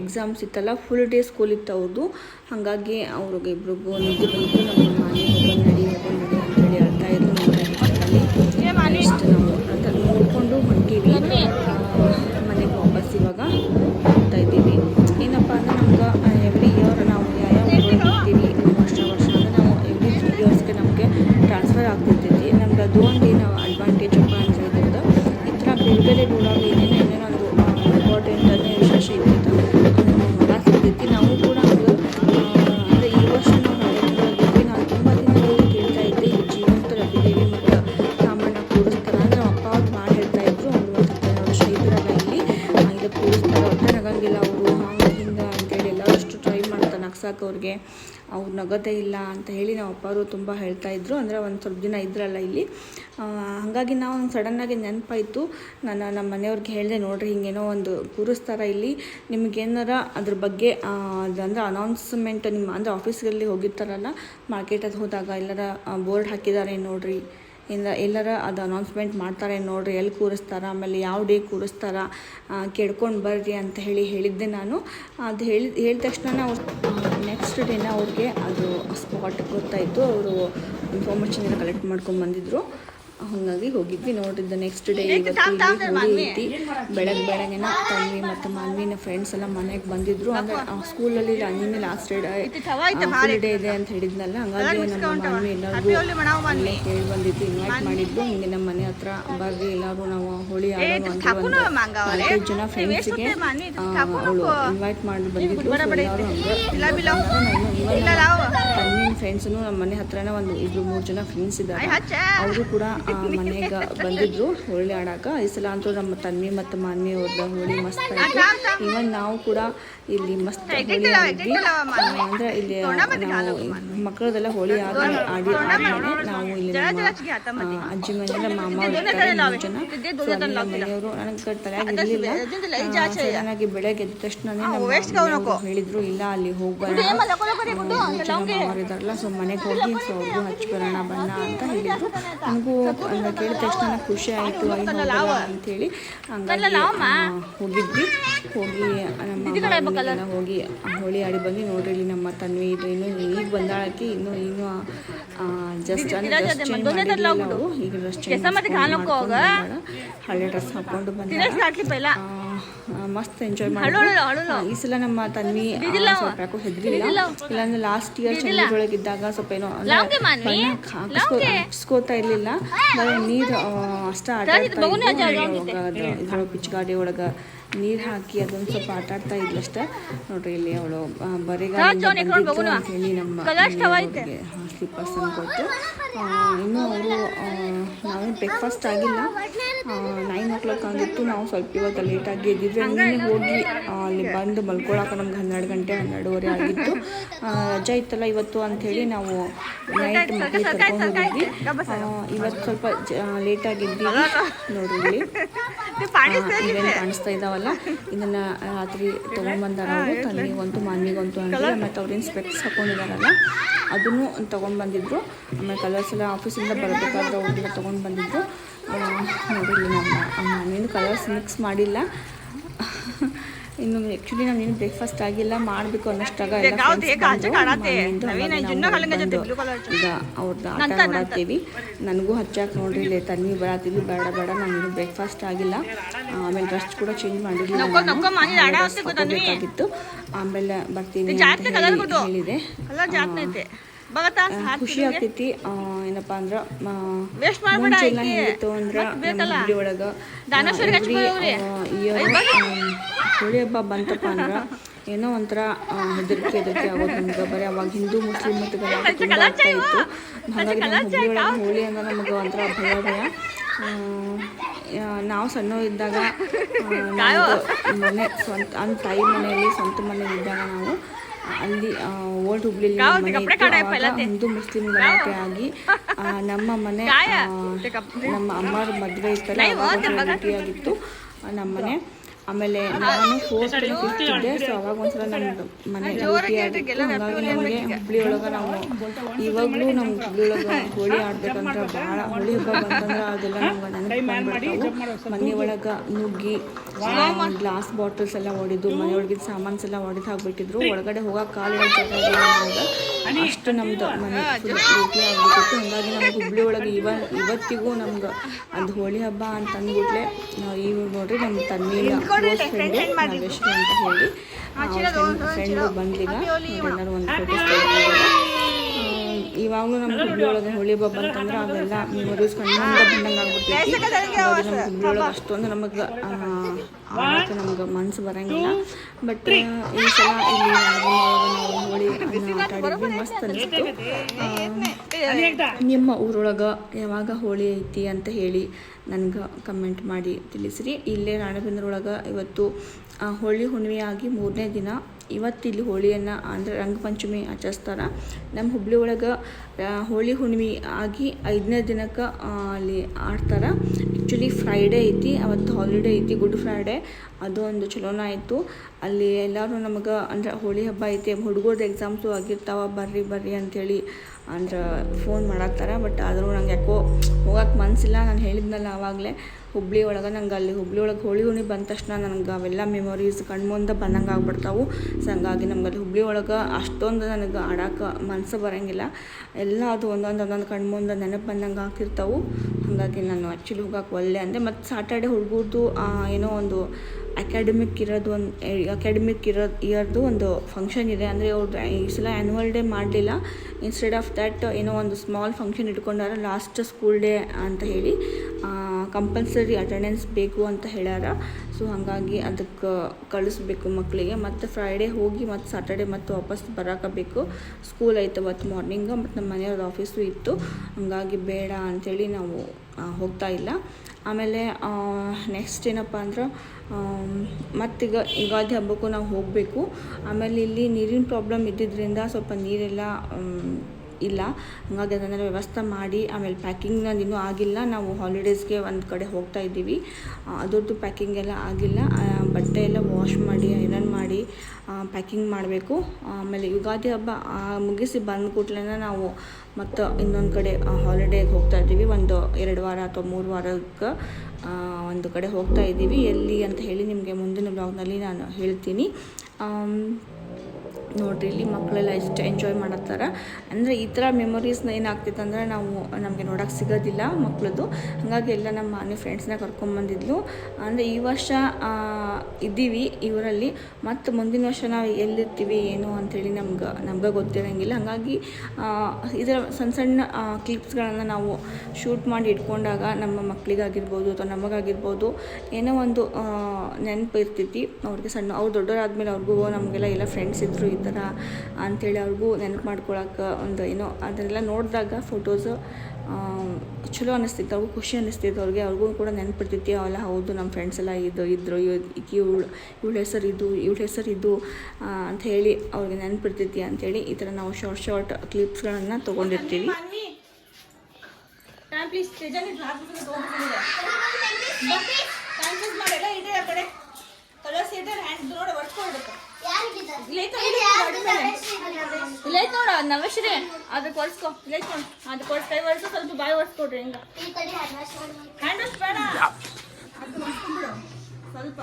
A: ಎಕ್ಸಾಮ್ಸ್ ಇತ್ತಲ್ಲ ಫುಲ್ ಡೇ ಸ್ಕೂಲ್ ಇತ್ತು ಅವ್ರದ್ದು ಹಾಗಾಗಿ ಅವ್ರಿಗೆ ಇಬ್ರಿಗೂ ನಿದ್ದೆ ಬಂದಿತ್ತು. ನಮ್ಮ ಮಾನ್ವಿ ಹೋಗೋಣ ನಡಿ ಹೋಗೋಣ ನಡಿ ಅಂತೇಳಿ ಹೇಳ್ತಾ ಇದ್ರು. ಇಷ್ಟು ನಾವು ಅವ್ರು ಇಲ್ಲ ಅಂತ ಹೇಳಿ ನಮ್ಮ ಅಪ್ಪಾರು ತುಂಬ ಹೇಳ್ತಾ ಇದ್ರು. ಅಂದರೆ ಒಂದು ಸ್ವಲ್ಪ ದಿನ ಇದ್ರಲ್ಲ ಇಲ್ಲಿ. ಹಾಗಾಗಿ ನಾವು ಸಡನ್ನಾಗಿ ನೆನಪಾಯಿತು. ನಾನು ನಮ್ಮ ಮನೆಯವ್ರಿಗೆ ಹೇಳಿದೆ, ನೋಡ್ರಿ, ಹಿಂಗೇನೋ ಒಂದು ಕೂರಿಸ್ತಾರ ಇಲ್ಲಿ ನಿಮಗೇನಾರ ಅದ್ರ ಬಗ್ಗೆ ಅಂದರೆ ಅನೌನ್ಸ್ಮೆಂಟ್ ನಿಮ್ಮ ಅಂದರೆ ಆಫೀಸ್ಗಳಲ್ಲಿ ಹೋಗಿರ್ತಾರಲ್ಲ ಮಾರ್ಕೆಟಲ್ಲಿ ಹೋದಾಗ ಎಲ್ಲರ ಬೋರ್ಡ್ ಹಾಕಿದ್ದಾರೆ ನೋಡ್ರಿ. ಇಲ್ಲ ಎಲ್ಲರ ಅದು ಅನೌನ್ಸ್ಮೆಂಟ್ ಮಾಡ್ತಾರೆ ನೋಡ್ರಿ, ಎಲ್ಲಿ ಕೂರಿಸ್ತಾರೆ, ಆಮೇಲೆ ಯಾವ ಡೇ ಕೂರಿಸ್ತಾರ ಕೇಳ್ಕೊಂಡು ಬರ್ರಿ ಅಂತ ಹೇಳಿ ಹೇಳಿದ್ದೆ ನಾನು. ಅದು ಹೇಳಿ ಹೇಳಿದ ತಕ್ಷಣ ಅವ್ರು ನೆಕ್ಸ್ಟ್ ಡೇನ ಅವ್ರಿಗೆ ಅದು ಸ್ಪಾಟ್ ಗೊತ್ತಾಯಿತು. ಅವರು ಇನ್ಫಾರ್ಮೇಷನ್ ಕಲೆಕ್ಟ್ ಮಾಡ್ಕೊಂಡು ಬಂದಿದ್ರು. ಹಾಗಾಗಿ ಹೋಗಿದ್ವಿ. ನೋಡಿದ್ದೆ ನೆಕ್ಸ್ಟ್ ಡೇ ಇವತ್ತು ಇಲ್ಲಿ ಐತಿ. ಬೆಳಗ್ಗೆ ಬೆಳಗ್ಗೆನ ತಂಗಿ ಮತ್ತು ಮಾನ್ವಿನ ಫ್ರೆಂಡ್ಸ್ ಎಲ್ಲ ಮನೆಗೆ ಬಂದಿದ್ರು. ಅಂದರೆ ಸ್ಕೂಲಲ್ಲಿ ನಿನ್ನೆ ಲಾಸ್ಟ್ ಡೇ ಡೇ ಇದೆ ಅಂತ ಹೇಳಿದ್ನಲ್ಲ. ಹಂಗಾಗಿ ನಮ್ಮ ಮಾನ್ವಿ ಎಲ್ಲರಿಗೂ ಕೇಳಿ ಬಂದಿದ್ದು ಇನ್ವೈಟ್ ಮಾಡಿದ್ದು. ಹಿಂಗೆ ನಮ್ಮ ಮನೆ ಹತ್ರ ಬರ್ರಿ ಎಲ್ಲರೂ ನಾವು ಹೋಳಿ ಆಗಿ ನಾಲ್ಕೈದು ಜನ ಫ್ರೆಂಡ್ಸ್ಗೆ ಅವಳು ಇನ್ವೈಟ್ ಮಾಡಿ ಬಂದಿದ್ರು ಎಲ್ಲರೂ ತನ್ನಿನ ಫ್ರೆಂಡ್ಸ್ನು ನಮ್ಮ ಮನೆ ಹತ್ರನೇ ಒಂದು ಇಬ್ರು ಮೂರು ಜನ ಫ್ರೆಂಡ್ಸ್ ಇದ್ದಾರೆ. ಅವರು ಕೂಡ ಮನೆಗೆ ಬಂದಿದ್ರು ಹೋಳಿ ಆಡಾಕ. ಈ ಸಲ ಅಂತೂ ನಮ್ಮ ತನ್ವಿ ಮತ್ತು ಮಾನ್ವಿ ಅವ್ರದ್ದ ಹೋಳಿ ಮಸ್ತ್ ಆಯಿತು. ಇವನ್ ನಾವು ಕೂಡ ಇಲ್ಲಿ ಮಸ್ತ್ ಹೋಳಿ ಆಡಿದ್ವಿ. ಅಂದರೆ ಇಲ್ಲಿ ನಾವು ಮಕ್ಕಳದೆಲ್ಲ ಹೋಳಿ ಆಡಿ ಆಡಿ ಆದ್ಮೇಲೆ ನಾವು ಇಲ್ಲಿ ನಮ್ಮ ಅಜ್ಜಿ ಮನೆ ಮಾಮ ಜನ. ಮನೆಯವರು ನನಗೆ ತಲೆಯಾಗಿರಲಿಲ್ಲ ಸಡನ್ನಾಗಿ ಬೆಳಗ್ಗೆ ಎದ್ದ ತಕ್ಷಣ ಹೇಳಿದ್ರು ಇಲ್ಲ ಅಲ್ಲಿ ಹೋಗ್ಬರೋಣ ಇದಾರಲ್ಲ ಸೊ ಮನೆಗೆ ಹೋಗಿ ಸೊ ಅವ್ರಿಗೂ ಹಚ್ಚಿ ಬರೋಣ ಬಣ್ಣ ಅಂತ ಹೇಳಿದ್ರು. ನನಗೂ ಅಂದ್ರೆ ಕೇಳಿದ ತಕ್ಷಣ ಖುಷಿ ಆಯಿತು ಅಂತೇಳಿ ಹಂಗಾಗಿ ಹೋಗಿದ್ವಿ. ಹೋಗಿ ನಮ್ಮ ಹೋಗಿ ಹೋಳಿ ಆಡಿ ಬಂದು ನೋಡ್ರಿ ಇಲ್ಲಿ ನಮ್ಮ ತನ್ವಿ ಇದು ಇನ್ನು ಈಗ ಬಂದಾಳಕ್ಕೆ ಇನ್ನು ಇನ್ನು ಜಸ್ಟ್ ಈಗ ಡ್ರೆಸ್ ಹಳೆ ಡ್ರೆಸ್ ಹಾಕೊಂಡು ಬಂದ ಮಸ್ತ್ ಎಂಜಾಯ್ ಮಾಡಿದ್ರು ಈ ಸಲ ನಮ್ಮ ತನ್ವಿ ಸ್ವಲ್ಪ ಯಾಕೋ ಹೆದ್ರಿಲ್ಲ. ಇಲ್ಲಾಂದ್ರೆ ಲಾಸ್ಟ್ ಇಯರ್ ಚಂದ್ರದೊಳಗಿದ್ದಾಗ ಸ್ವಲ್ಪ ಏನೋ ಹಾಕಿಸ್ಕೋತಾ ಇರ್ಲಿಲ್ಲ. ನೀರು ಅಷ್ಟ ಆಟ ಇದ್ರೊಳಗೆ ಪಿಚ್ಗಾಡಿ ಒಳಗೆ ನೀರು ಹಾಕಿ ಅದೊಂದು ಸ್ವಲ್ಪ ಆಟ ಆಡ್ತಾ ಇದ್ಲಷ್ಟೇ. ನೋಡ್ರಿ ಇಲ್ಲಿ ಅವಳು ಬರೀ ಹೇಳಿ ನಮ್ಮ ಸ್ಲಿಪ್ಪರ್ಸ್ ಕೊಟ್ಟು ಆ, ಇನ್ನೂ ಅವರು ನಾವು ಬ್ರೇಕ್ಫಾಸ್ಟ್ ಆಗಿಲ್ಲ. ನೈನ್ ಓ ಕ್ಲಾಕ್ ಆಗಿತ್ತು. ನಾವು ಸ್ವಲ್ಪ ಇವತ್ತು ಲೇಟಾಗಿ ಎದ್ದಿದ್ರೆ ನಿನ್ನೆ ಹೋಗಿ ಅಲ್ಲಿ ಬಂದು ಮಲ್ಕೊಳಕ್ಕೆ ನಮ್ಗೆ ಹನ್ನೆರಡು ಗಂಟೆ ಹನ್ನೆರಡುವರೆ ಆಗಿತ್ತು. ರಜಾ ಇತ್ತಲ್ಲ ಇವತ್ತು ಅಂಥೇಳಿ ನಾವು ನೈಟ್ ಮಕ್ಕಳಿಗೆ ಕರ್ಕೊಂಡು ಹೋಗಿದ್ವಿ ಇವತ್ತು ಸ್ವಲ್ಪ ಲೇಟಾಗಿದ್ದೀವಿ ನೋಡ್ರಿ ಇಲ್ಲಿ. ಕಾಣಿಸ್ತಾ ಕಾಣಿಸ್ತಾ ಇದಾವಲ್ಲ ಇದನ್ನ ರಾತ್ರಿ ತೊಗೊಂಡ್ಬಂದಾರ ಅವರು ತನ್ನಿಗಂತೂ ಮಾನ್ನಿಗಂತೂ ಅಂತ ಮತ್ತು ಅವ್ರೇನು ಸ್ಪೆಕ್ಸ್ ಹಾಕೊಂಡಿದಾರಲ್ಲ ಅದನ್ನು ತೊಗೊಂಡ್ಬಂದಿದ್ರು ಆಮೇಲೆ ಕಲರ್ಸ್ ಎಲ್ಲ ಆಫೀಸಿಂದ ಬರಬೇಕಾದ್ರೆ ಅವ್ರಿಗೆಲ್ಲ ತೊಗೊಂಡು ಬಂದಿದ್ರು. ನೋಡಿ ನಮ್ಮ ನಾನೇನು ಕಲರ್ಸ್ ಮಿಕ್ಸ್ ಮಾಡಿಲ್ಲ. ಇನ್ನು ಆ್ಯಕ್ಚುಲಿ ನಾನು ಏನು ಬ್ರೇಕ್ಫಾಸ್ಟ್ ಆಗಿಲ್ಲ ಮಾಡಬೇಕು ಅನ್ನೋಷ್ಟಾಗ ಈಗ ಅವ್ರದ್ದು ಆಟ ನೋಡತ್ತೀವಿ. ನನಗೂ ಹಚ್ಚಾಕ ನೋಡ್ರಿ ಇಲ್ಲೇ ತನ್ನಿ ಬರತ್ತೀವಿ ಬೇಡ ಬೇಡ ನಾನು ಏನು ಬ್ರೇಕ್ಫಾಸ್ಟ್ ಆಗಿಲ್ಲ. ಆಮೇಲೆ ಡ್ರೆಸ್ ಕೂಡ ಚೇಂಜ್ ಮಾಡಿರಲಿಲ್ಲ ಆಮೇಲೆ ಬರ್ತೀನಿ ಅಂತ ಹೇಳಿದೆ. ಖುಷಿ ಆಗ್ತೈತಿ. ಏನಪ್ಪಾ ಅಂದ್ರ ಮುಂಚೆ ಎಲ್ಲ ಹೆಂಗಿತ್ತು ಅಂದ್ರ ಒಳಗ ಹೋಳಿ ಹಬ್ಬ ಬಂತಪ್ಪ ಅಂದ್ರೆ ಏನೋ ಒಂಥರ ಹೆದರಿಕೆ ಹೆದರಿಕೆ ಆಗೋದು ನಮ್ಗೆ. ಬರೀ ಅವಾಗ ಹಿಂದೂ ಮುಸ್ಲಿಂ ಮತ್ತು ತುಂಬ ಆಗ್ತಾ ಇತ್ತು ಹಾಗಾಗಿ ನಮ್ಮ ಹುಬ್ಳಿ ಒಳಗೆ ಹೋಳಿ ಅಂದ್ರೆ ನಮಗೆ ಒಂಥರ ಭಯ ಭಯ ನಾವು ಸಣ್ಣ ಇದ್ದಾಗ ಮನೆ ಸ್ವಂತ ಅಂದ್ರೆ ತಾಯಿ ಮನೆಯಲ್ಲಿ ಸ್ವಂತ ಮನೆಯಲ್ಲಿ ಇದ್ದಾಗ ನಾವು ಅಲ್ಲಿ ಓಲ್ಡ್ ಹುಬ್ಳಿಲಿ ಹಿಂದೂ ಮುಸ್ಲಿಂ ಗಲಾಟೆ ಆಗಿ ನಮ್ಮ ಮನೆ ನಮ್ಮ ಅಮ್ಮರ ಮದುವೆ ಇತ್ತಲ್ಲ ಆಗಿತ್ತು ನಮ್ಮ ಮನೆ. ಆಮೇಲೆ ನಾನು ಫೋರ್ತ್ ಫಿಫ್ತ್ ಇದ್ದೆ ಸೊ ಅವಾಗ ಒಂದ್ಸಲ ನಮ್ಮ ಮನೆ ಆಗಿತ್ತು ಹಾಗಾಗಿ ನಮಗೆ ಹುಬ್ಳಿ ಒಳಗೆ ನಾವು ಇವಾಗಲೂ ನಮ್ಮ ಹುಬ್ಳಿ ಒಳಗೆ ಹೋಳಿ ಆಡ್ಬೇಕಂದ್ರೆ ಭಾಳ ಹೋಳಿ ಹಬ್ಬ ಬಂತಂದ್ರೆ ಅದೆಲ್ಲ ನಮ್ಗೆ ನೆನಪು ಮನೆ ಒಳಗೆ ನುಗ್ಗಿ ಗ್ಲಾಸ್ ಬಾಟಲ್ಸ್ ಎಲ್ಲ ಹೊಡೆದು ಮನೆ ಒಳಗಿನ ಸಾಮಾನ್ಸ್ ಎಲ್ಲ ಹೊಡೆದು ಹಾಕ್ಬಿಟ್ಟಿದ್ರು. ಒಳಗಡೆ ಹೋಗಕ್ಕೆ ಕಾಲು ಅಷ್ಟು ನಮ್ದು ಮನೆ ಆಗ್ಬಿಟ್ಟಿತ್ತು. ಹಂಗಾಗಿ ನಮ್ಗೆ ಹುಬ್ಳಿ ಒಳಗೆ ಇವ ಇವತ್ತಿಗೂ ನಮ್ಗೆ ಅದು ಹೋಳಿ ಹಬ್ಬ ಅಂತ ಅಂದ್ಬಿಟ್ಲೆ ನಾವು ಈಗ ನೋಡ್ರಿ ನಮ್ಮ ಕ್ಲೋಸ್ ಫ್ರೆಂಡು ನಾಗೇಶ್ವರಿ ಅಂತ ಹೇಳಿ ಫ್ರೆಂಡು ಬಂದ್ಲೀಗ ಎಲ್ಲರೂ ಒಂದು ಫೋಟೋಸ್ ಇವಾಗಲೂ ನಮ್ಮ ಹುಬ್ಳಿ ಒಳಗೆ ಹೋಳಿ ಹಬ್ಬ ಬಂತಂದ್ರೆ ಅವೆಲ್ಲ ಮೆಮೊರೀಸ್ ಕಣ್ಣಿಂದ ಬಂದಂಗೆ ಹುಬ್ಳಿ ಒಳಗೆ ಅಷ್ಟೊಂದು ನಮಗೆ ಆಡೋಕ್ಕೆ ನಮ್ಗೆ ಮನ್ಸು ಬರಂಗಿಲ್ಲ ಬಟ್ ಈ ಸಲ ಇಲ್ಲಿ ನಾವು ಹೋಳಿ ಅನ್ನ ಆಟ ಆಡಿದ್ವಿ ಮಸ್ತ್ ಅನಿಸ್ತು ನಿಮ್ಮ ಊರೊಳಗೆ ಯಾವಾಗ ಹೋಳಿ ಐತಿ ಅಂತ ಹೇಳಿ ನನಗೆ ಕಮೆಂಟ್ ಮಾಡಿ ತಿಳಿಸ್ರಿ. ಇಲ್ಲೇ ರಾಣೆಬೆನ್ನೂರೊಳಗೆ ಇವತ್ತು ಹೋಳಿ ಹುಣ್ಣಿಮೆ ಆಗಿ ಮೂರನೇ ದಿನ. ಇವತ್ತು ಇಲ್ಲಿ ಹೋಳಿಯನ್ನು ಅಂದರೆ ರಂಗಪಂಚಮಿ ಆಚರಿಸ್ತಾರೆ. ನಮ್ಮ ಹುಬ್ಳಿ ಒಳಗೆ ಹೋಳಿ ಹುಣ್ಣಿಮೆ ಆಗಿ ಐದನೇ ದಿನಕ್ಕೆ ಅಲ್ಲಿ ಆಡ್ತಾರೆ. ಆ್ಯಕ್ಚುಲಿ ಫ್ರೈಡೇ ಐತಿ ಅವತ್ತು ಹಾಲಿಡೇ ಐತಿ ಗುಡ್ ಫ್ರೈಡೇ ಅದು ಒಂದು ಚಲೋನ ಆಯಿತು. ಅಲ್ಲಿ ಎಲ್ಲರೂ ನಮಗೆ ಅಂದ್ರೆ ಹೋಳಿ ಹಬ್ಬ ಐತಿ ಹುಡುಗರ್ದು ಎಕ್ಸಾಮ್ಸು ಆಗಿರ್ತಾವ ಬರ್ರಿ ಬರ್ರಿ ಅಂಥೇಳಿ ಅಂದ್ರೆ ಫೋನ್ ಮಾಡಾಕ್ತಾರೆ ಬಟ್ ಆದರೂ ನಂಗೆ ಯಾಕೋ ಹೋಗಕ್ಕೆ ಮನಸ್ಸಿಲ್ಲ ನಾನು ಹೇಳಿದ್ನಲ್ಲ ಆವಾಗಲೇ. ಹುಬ್ಳಿ ಒಳಗೆ ನಂಗೆ ಅಲ್ಲಿ ಹುಬ್ಳಿ ಒಳಗೆ ಹೋಳಿ ಹುಣ್ಣಿ ಬಂದ ತಕ್ಷಣ ನನಗೆ ಅವೆಲ್ಲ ಮೆಮೊರೀಸ್ ಕಣ್ಮುಂದೆ ಬಂದಂಗೆ ಆಗ್ಬಿಡ್ತಾವೆ. ಸೊ ಹಂಗಾಗಿ ನಮ್ಗೆ ಅಲ್ಲಿ ಹುಬ್ಳಿ ಒಳಗೆ ಅಷ್ಟೊಂದು ನನಗೆ ಆಡಕ್ಕೆ ಮನಸ್ಸು ಬರೋಂಗಿಲ್ಲ. ಎಲ್ಲ ಅದು ಒಂದೊಂದು ಒಂದೊಂದು ಕಣ್ಮುಂದೆ ನೆನಪು ಬಂದಂಗೆ ಆಗ್ತಿರ್ತಾವು. ಹಾಗಾಗಿ ನಾನು ಆ್ಯಕ್ಚುಲಿ ಹೋಗಕ್ಕೆ ಒಳ್ಳೆ ಅಂದೆ. ಮತ್ತು ಸಾಟರ್ಡೆ ಹುಡುಗರ್ದು ಏನೋ ಒಂದು ಅಕಾಡೆಮಿಕ್ ಇರೋದು ಒಂದು ಅಕಾಡೆಮಿಕ್ ಇರೋ ಇಯರ್ದು ಒಂದು ಫಂಕ್ಷನ್ ಇದೆ. ಅಂದರೆ ಅವ್ರದ್ದು ಈ ಸಲ ಆ್ಯನ್ಯುವಲ್ ಡೇ ಮಾಡಲಿಲ್ಲ. ಇನ್ಸ್ಟೆಡ್ ಆಫ್ ದ್ಯಾಟ್ ಏನೋ ಒಂದು ಸ್ಮಾಲ್ ಫಂಕ್ಷನ್ ಇಟ್ಕೊಂಡಾರ ಲಾಸ್ಟ್ ಸ್ಕೂಲ್ ಡೇ ಅಂತ ಹೇಳಿ ಕಂಪಲ್ಸರಿ ಅಟೆಂಡೆನ್ಸ್ ಬೇಕು ಅಂತ ಹೇಳ್ಯಾರ. ಸೊ ಹಾಗಾಗಿ ಅದಕ್ಕೆ ಕಳಿಸ್ಬೇಕು ಮಕ್ಕಳಿಗೆ ಮತ್ತು ಫ್ರೈಡೇ ಹೋಗಿ ಮತ್ತು ಸಾಟರ್ಡೆ ಮತ್ತು ವಾಪಸ್ ಬರೋಕಬೇಕು ಸ್ಕೂಲ್ ಐತೆ ಅವತ್ತು ಮಾರ್ನಿಂಗ್ ಮತ್ತು ನಮ್ಮ ಮನೆಯವ್ರ ಆಫೀಸು ಇತ್ತು. ಹಾಗಾಗಿ ಬೇಡ ಅಂಥೇಳಿ ನಾವು ಹೋಗ್ತಾ ಇಲ್ಲ. ಆಮೇಲೆ ನೆಕ್ಸ್ಟ್ ಏನಪ್ಪ ಅಂದ್ರೆ ಮತ್ತೀಗ ಯುಗಾದಿ ಹಬ್ಬಕ್ಕೂ ನಾವು ಹೋಗಬೇಕು. ಆಮೇಲೆ ಇಲ್ಲಿ ನೀರಿನ ಪ್ರಾಬ್ಲಮ್ ಇದ್ದಿದ್ದರಿಂದ ಸ್ವಲ್ಪ ನೀರೆಲ್ಲ ಇಲ್ಲ. ಹಾಗಾಗಿ ಅದನ್ನೆಲ್ಲ ವ್ಯವಸ್ಥೆ ಮಾಡಿ, ಆಮೇಲೆ ಪ್ಯಾಕಿಂಗ್ ಇನ್ನೂ ಆಗಿಲ್ಲ. ನಾವು ಹಾಲಿಡೇಸ್ಗೆ ಒಂದು ಕಡೆ ಹೋಗ್ತಾ ಇದ್ದೀವಿ. ಅದರದ್ದು ಪ್ಯಾಕಿಂಗ್ ಎಲ್ಲ ಆಗಿಲ್ಲ. ಬಟ್ಟೆ ಎಲ್ಲ ವಾಶ್ ಮಾಡಿ, ಐರನ್ ಮಾಡಿ ಪ್ಯಾಕಿಂಗ್ ಮಾಡಬೇಕು. ಆಮೇಲೆ ಯುಗಾದಿ ಹಬ್ಬ ಮುಗಿಸಿ ಬಂದ ಕೂಡಲೇ ನಾವು ಮತ್ತು ಇನ್ನೊಂದು ಕಡೆ ಹಾಲಿಡೇಗೆ ಹೋಗ್ತಾ ಇದ್ದೀವಿ. ಒಂದು ಎರಡು ವಾರ ಅಥವಾ ಮೂರು ವಾರಕ್ಕೆ ಒಂದು ಕಡೆ ಹೋಗ್ತಾ ಇದ್ದೀವಿ. ಎಲ್ಲಿ ಅಂತ ಹೇಳಿ ನಿಮಗೆ ಮುಂದಿನ ಬ್ಲಾಗ್ನಲ್ಲಿ ನಾನು ಹೇಳ್ತೀನಿ. ನೋಡ್ರಿ, ಇಲ್ಲಿ ಮಕ್ಕಳೆಲ್ಲ ಎಷ್ಟು ಎಂಜಾಯ್ ಮಾಡತ್ತಾರ. ಅಂದರೆ ಈ ಥರ ಮೆಮೊರೀಸ್ನ ಏನಾಗ್ತಿತ್ತು ಅಂದರೆ ನಾವು ನಮಗೆ ನೋಡೋಕೆ ಸಿಗೋದಿಲ್ಲ ಮಕ್ಕಳದು ಹಾಗಾಗಿ ಎಲ್ಲ ನಮ್ಮ ಮನೆ ಫ್ರೆಂಡ್ಸ್ನ ಕರ್ಕೊಂಬಂದಿದ್ಲು ಅಂದರೆ ಈ ವರ್ಷ ಇದ್ದೀವಿ ಇವರಲ್ಲಿ ಮತ್ತು ಮುಂದಿನ ವರ್ಷ ನಾವು ಎಲ್ಲಿರ್ತೀವಿ, ಏನು ಅಂಥೇಳಿ ನಮ್ಗೆ ನಮ್ಗೆ ಗೊತ್ತಿರೋಂಗಿಲ್ಲ. ಹಾಗಾಗಿ ಇದರ ಸಣ್ಣ ಸಣ್ಣ ಕ್ಲಿಪ್ಸ್ಗಳನ್ನು ನಾವು ಶೂಟ್ ಮಾಡಿ ಇಟ್ಕೊಂಡಾಗ ನಮ್ಮ ಮಕ್ಕಳಿಗಾಗಿರ್ಬೋದು ಅಥವಾ ನಮಗಾಗಿರ್ಬೋದು ಏನೋ ಒಂದು ನೆನಪು ಇರ್ತೈತಿ ಅವ್ರಿಗೆ ಸಣ್ಣ, ಅವ್ರು ದೊಡ್ಡವರಾದ್ಮೇಲೆ ಅವ್ರಿಗೂ ನಮಗೆಲ್ಲ ಎಲ್ಲ ಫ್ರೆಂಡ್ಸ್ ಇದ್ದರು ಈ ಥರ ಅಂಥೇಳಿ ಅವ್ರಿಗೂ ನೆನಪು ಮಾಡ್ಕೊಳಕ್ಕೆ ಒಂದು ಏನೋ ಅದನ್ನೆಲ್ಲ ನೋಡಿದಾಗ ಫೋಟೋಸು ಚಲೋ ಅನ್ನಿಸ್ತಿತ್ತು ಅವ್ರಿಗೂ ಖುಷಿ ಅನ್ನಿಸ್ತಿತ್ತು ಅವ್ರಿಗೆ ಅವ್ರಿಗೂ ಕೂಡ ನೆನಪಿರ್ತೈತಿ ಅವೆಲ್ಲ ಹೌದು ನಮ್ಮ ಫ್ರೆಂಡ್ಸ್ ಎಲ್ಲ ಇದು ಇದ್ದರು ಇವಳು ಇವಳ ಹೆಸರು ಇದು ಇವಳ ಹೆಸರು ಇದು ಅಂತ ಹೇಳಿ ಅವ್ರಿಗೆ ನೆನಪಿರ್ತೈತಿ ಅಂಥೇಳಿ ಈ ಥರ ನಾವು ಶಾರ್ಟ್ ಶಾರ್ಟ್ ಕ್ಲಿಪ್ಸ್ಗಳನ್ನು ತೊಗೊಂಡಿರ್ತೀವಿ. ಪ್ಲೀಸ್ ಕಲರ್ಸ್ ಇದೆ ಹ್ಯಾಂಡ್ ನೋಡಿ ಒಡ್ಕೊಳ್ಬೇಕು ಇಲ್ಲೈತ್ ನೋಡ ನವಶ್ರೀ ಅದಕ್ಕೆ ಒರ್ಸ್ಕೊ ಇಲ್ಲೈತ್ ನೋಡು. ಅದಕ್ಕೆ ಒರ್ಸ್ ಕೈ ಒರ್ಸು ಸ್ವಲ್ಪ ಬಾಯಿ ಒರ್ಸ್ಕೊಡ್ರಿ ಹಿಂಗ. ಹ್ಯಾಂಡ್ ವಾಶ್ ಬೇಡ. ಅದು ಒರ್ಸ್ಕೊಂಡ್ಬಿಡು ಸ್ವಲ್ಪ.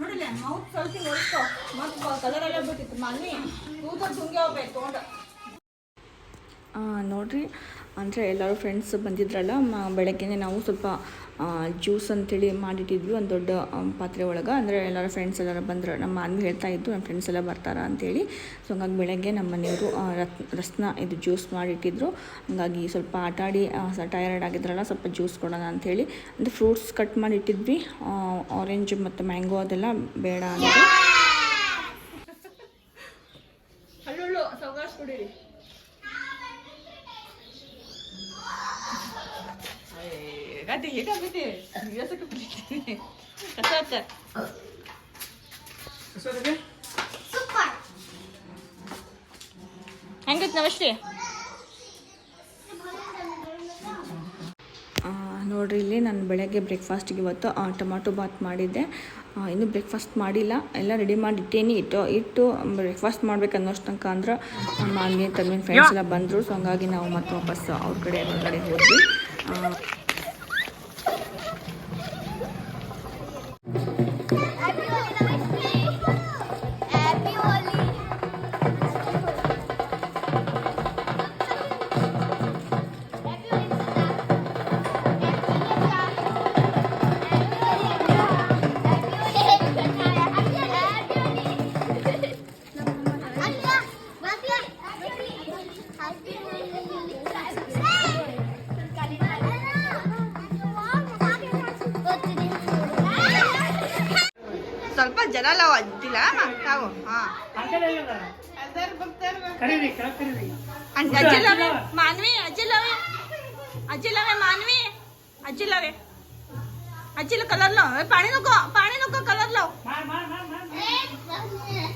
A: ನೋಡಿಲ್ಲ ಮೌತ್ ಸ್ವಲ್ಪ ಒರ್ಸ್ಕೊ. ಮತ್ತು ಕಲರ್ ಎಲ್ಲ ಬಿಟ್ಟಿತ್ತು. ಮಮ್ಮಿ ಕೂತ ತುಂಗಿ ಹೋಗ್ಬೇಕು ತೊಗೊಂಡು. ನೋಡ್ರಿ ಅಂದರೆ ಎಲ್ಲರೂ ಫ್ರೆಂಡ್ಸ್ ಬಂದಿದ್ರಲ್ಲ ಮ ಬೆಳಗ್ಗೆನೇ ನಾವು ಸ್ವಲ್ಪ ಜ್ಯೂಸ್ ಅಂತೇಳಿ ಮಾಡಿಟ್ಟಿದ್ವಿ, ಒಂದು ದೊಡ್ಡ ಪಾತ್ರೆ ಒಳಗೆ. ಅಂದರೆ ಎಲ್ಲರ ಫ್ರೆಂಡ್ಸ್ ಎಲ್ಲರೂ ಬಂದ್ರೆ ನಮ್ಮ ಮಾನ್ವಿ ಹೇಳ್ತಾ ಇದ್ದು ನಮ್ಮ ಫ್ರೆಂಡ್ಸ್ ಎಲ್ಲ ಬರ್ತಾರ ಅಂತೇಳಿ. ಸೊ ಹಂಗಾಗಿ ಬೆಳಗ್ಗೆ ನಮ್ಮ ಮನೆಯವರು ರತ್ನ ಇದು ಜ್ಯೂಸ್ ಮಾಡಿಟ್ಟಿದ್ರು. ಹಂಗಾಗಿ ಸ್ವಲ್ಪ ಆಟಾಡಿ ಟಯರ್ಡ್ ಆಗಿದ್ರಲ್ಲ, ಸ್ವಲ್ಪ ಜ್ಯೂಸ್ ಕೊಡೋಣ ಅಂಥೇಳಿ ಅಂದರೆ ಫ್ರೂಟ್ಸ್ ಕಟ್ ಮಾಡಿಟ್ಟಿದ್ವಿ. ಆರೆಂಜ್ ಮತ್ತು ಮ್ಯಾಂಗೋ ಅದೆಲ್ಲ ಬೇಡ ಅಂದರೆ. ಕಸ ಹೆಂಗೈತೆ ನಮಸ್ತೆ? ನೋಡ್ರಿ ಇಲ್ಲಿ ನಾನು ಬೆಳಗ್ಗೆ ಬ್ರೇಕ್ಫಾಸ್ಟಿಗೆ ಇವತ್ತು ಟೊಮ್ಯಾಟೊ ಟೊಮಾಟೊ ಬಾತ್ ಮಾಡಿದ್ದೆ. ಇನ್ನೂ ಬ್ರೇಕ್ಫಾಸ್ಟ್ ಮಾಡಿಲ್ಲ. ಎಲ್ಲ ರೆಡಿ ಮಾಡಿ ಇಟ್ಟೇನಿ ಇಟ್ಟು ಇಟ್ಟು ಬ್ರೇಕ್ಫಾಸ್ಟ್ ಮಾಡ್ಬೇಕು ಅನ್ನೋಷ್ಟು ತನಕ ಅಂದ್ರೆ ಮಾನ್ಯ ತಮ್ಮಿನ ಫ್ರೆಂಡ್ಸ್ ಎಲ್ಲ ಬಂದರು. ಸೊ ಹಂಗಾಗಿ ನಾವು ಮತ್ತೆ ವಾಪಸ್ ಅವ್ರ ಕಡೆ ಹೊರಗಡೆ ಹೋದ್ವಿ.
D: मानवी अजय
A: लावे अजय लावे मानवी. अजय लावे अजयला कलर लाव. पाणी नको पाणी नको कलर लाव.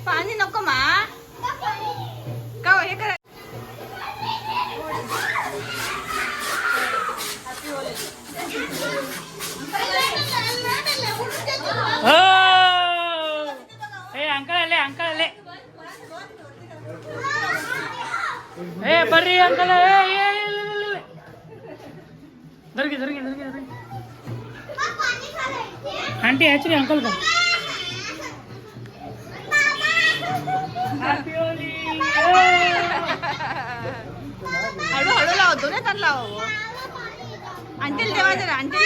A: पाणी नको मा. का हो, हे करा.
F: हो. अंकल आले अंकल आले. ಏ ಬರ್ರಿ ಅಂಕಲ್ ಏ ಏ, ಇಲ್ಲ, ಇಲ್ಲ, ಇಲ್ಲ. ದರ್ಗಿ ದರ್ಗಿ ದರ್ಗಿ ದರ್ಗಿ ಆಂಟಿ ಹಚ್ರಿ ಅಂಕಲ್ ಬಾ Happy Holi!
A: हळू हळू लाव दोन्ही तर लाव अंटील देवायचं रे अंटील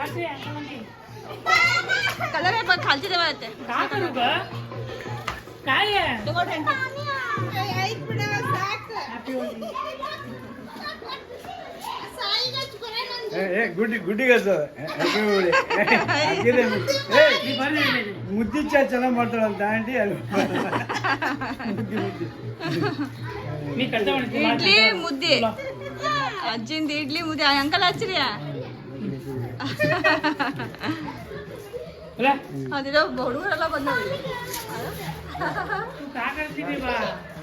F: हसरी अंकल आंटी.
A: कलर आहे पण खालची देवा येते
F: का करू ग काय आहे Happy Holi.
D: ಗುಡ್ಡಿ
F: ಗುಡ್ಡಿಗೆ.
D: ಮುದ್ದಿ ಚಾ ಚೆನ್ನಾಗಿ ಮಾಡ್ತಾಳಂತ ಆಂಟಿ
A: ಇಡ್ಲಿ ಮುದ್ದೆ. ಅಜ್ಜಿಂದ ಇಡ್ಲಿ ಮುದ್ದೆ. ಅಂಕಲ್ ಹಚ್ಚಿರಿಯ
F: ಅಲ್ಲ.
A: ಅದಿರೋ ಹುಡುಗರೆಲ್ಲ ಬಂದವು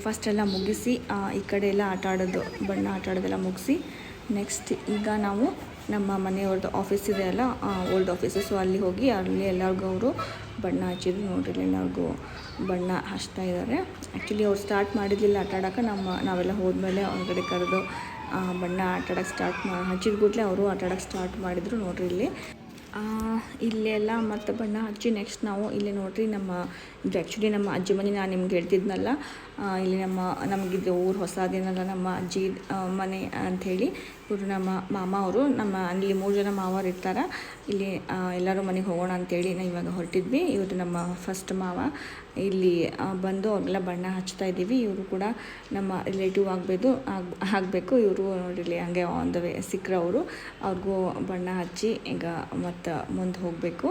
A: ಬ್ರೇಕ್ಫಾಸ್ಟ್ ಎಲ್ಲ ಮುಗಿಸಿ ಈ ಕಡೆ ಎಲ್ಲ ಆಟ ಆಡೋದು, ಬಣ್ಣ ಆಟ ಆಡೋದೆಲ್ಲ ಮುಗಿಸಿ ನೆಕ್ಸ್ಟ್ ಈಗ ನಾವು ನಮ್ಮ ಮನೆಯವ್ರದ್ದು ಆಫೀಸ್ ಇದೆ ಅಲ್ಲ ಓಲ್ಡ್ ಆಫೀಸು ಸೊ ಅಲ್ಲಿ ಹೋಗಿ ಅಲ್ಲಿ ಎಲ್ಲರಿಗೂ ಅವರು ಬಣ್ಣ ಹಚ್ಚಿದ್ರು ನೋಡ್ರಿ ಎಲ್ಲರಿಗೂ ಬಣ್ಣ ಹಚ್ತಾ ಇದ್ದಾರೆ ಆ್ಯಕ್ಚುಲಿ ಅವ್ರು ಸ್ಟಾರ್ಟ್ ಮಾಡಿದ್ದಿಲ್ಲ ಆಟ ಆಡೋಕೆ. ನಮ್ಮ, ನಾವೆಲ್ಲ ಹೋದ್ಮೇಲೆ ಹೊರಗಡೆ ಕರೆದು ಬಣ್ಣ ಆಟ ಸ್ಟಾರ್ಟ್ ಮಾ, ಹಚ್ಚಿದ ಕೂಡಲೇ ಅವರು ಆಟ ಸ್ಟಾರ್ಟ್ ಮಾಡಿದರು ನೋಡ್ರಿ ಇಲ್ಲಿ. ಇಲ್ಲೆಲ್ಲ ಮತ್ತು ಬಣ್ಣ ಹಚ್ಚಿ ನೆಕ್ಸ್ಟ್ ನಾವು ಇಲ್ಲಿ ನೋಡ್ರಿ ನಮ್ಮ ಇದು ಆ್ಯಕ್ಚುಲಿ ನಮ್ಮ ಅಜ್ಜಿ ಮನೆ ನಾನು ನಿಮ್ಗೆ ಹೇಳ್ತಿದ್ನಲ್ಲ ಇಲ್ಲಿ ನಮ್ಮ ನಮಗಿದು ಊರು ಹೊಸದೇನಲ್ಲ ನಮ್ಮ ಅಜ್ಜಿ ಮನೆ ಅಂಥೇಳಿ. ಇವರು ನಮ್ಮ ಮಾಮ ಅವರು, ನಮ್ಮ ಅಲ್ಲಿ ಮೂರು ಜನ ಮಾವರು ಇರ್ತಾರೆ. ಇಲ್ಲಿ ಎಲ್ಲರೂ ಮನೆಗೆ ಹೋಗೋಣ ಅಂತೇಳಿ ನಾ ಇವಾಗ ಹೊರಟಿದ್ವಿ. ಇವರು ನಮ್ಮ ಫಸ್ಟ್ ಮಾವ. ಇಲ್ಲಿ ಬಂದು ಅವ್ರಿಗೆಲ್ಲ ಬಣ್ಣ ಹಚ್ತಾ ಇದ್ದೀವಿ. ಇವರು ಕೂಡ ನಮ್ಮ ರಿಲೇಟಿವ್ ಆಗಬೇಕು, ಆಗ್, ಆಗಬೇಕು. ಇವರು ನೋಡಿರಲಿ ಹಂಗೆ ಆನ್ ದ ವೇ ಸಿಕ್ಕರು ಅವರು. ಅವ್ರಿಗೂ ಬಣ್ಣ ಹಚ್ಚಿ ಈಗ ಮತ್ತು ಮುಂದೆ ಹೋಗಬೇಕು.